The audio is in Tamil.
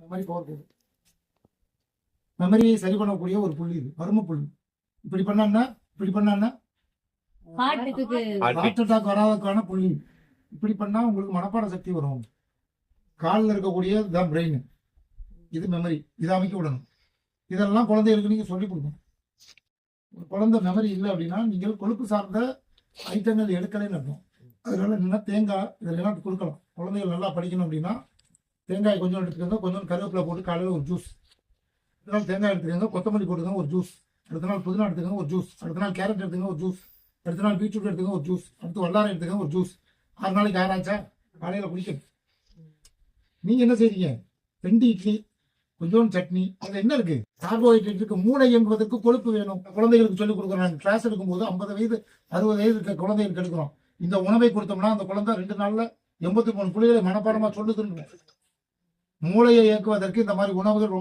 மெமரி பவர் போகுது மெமரியை சரி பண்ணக்கூடிய ஒரு புள்ளி இது. பரும புள்ளி. இப்படி பண்ணா இப்படி பண்ணா ஹார்ட்டுக்கு ஹார்ட் அட்டாக் வராததுக்கான புள்ளி. இப்படி பண்ணா உங்களுக்கு மனப்பாட சக்தி வரும். காலில் இருக்கக்கூடிய தான் பிரெயின் இது மெமரி இதை அமைக்க விடணும். இதெல்லாம் குழந்தைகளுக்கு நீங்க சொல்லிக் கொடுக்கணும். ஒரு குழந்தை மெமரி இல்லை அப்படின்னா நீங்கள் கொழுப்பு சார்ந்த ஐட்டங்கள் எடுக்கலைன்னு அர்த்தம். அதனால என்னன்னா தேங்காய் இதெல்லாம் கொடுக்கலாம். குழந்தைகள் நல்லா படிக்கணும் அப்படின்னா தேங்காய் கொஞ்சம் எடுத்துக்கோங்க. கொஞ்சம் கருவேப்பிலை போட்டு காலையில் ஒரு ஜூஸ் அடுத்த நாள் தேங்காய் எடுத்துக்கோங்க. கொத்தமல்லி போட்டுக்கோங்க ஒரு ஜூஸ் அடுத்த நாள் புதினா எடுத்துக்கோங்க ஒரு ஜூஸ் அடுத்த நாள் கேரட் எடுத்துக்கோங்க ஒரு ஜூஸ் அடுத்த நாள் பீட்ரூட் எடுத்துக்கோங்க ஒரு ஜூஸ் அடுத்து வல்லாரை எடுத்துக்கோங்க ஒரு ஜூஸ் ஆறு நாளைக்கு ஆறாச்சா? காலையில் குடிக்கணும். நீங்கள் என்ன செய்றீங்க? ரெண்டு இட்லி கொஞ்சோண்டு சட்னி. அதில் என்ன இருக்கு? கார்போஹைட்ரேட் இருக்கு. மூளை இயங்குவதற்கு கொழுப்பு வேணும். குழந்தைகளுக்கு சொல்லிக் கொடுக்குறோம் நாங்கள் கிளாஸ் எடுக்கும்போது ஐம்பது வயது அறுபது வயது இருக்க குழந்தைகளுக்கு எடுக்கிறோம். இந்த உணவை கொடுத்தோம்னா அந்த குழந்தை ரெண்டு நாளில் எண்பத்தி மூணு புள்ளிகளை மனப்பாடமாக சொல்லுதுன்னு மூளையை இயக்குவதற்கு இந்த மாதிரி உணவுகள் ரொம்ப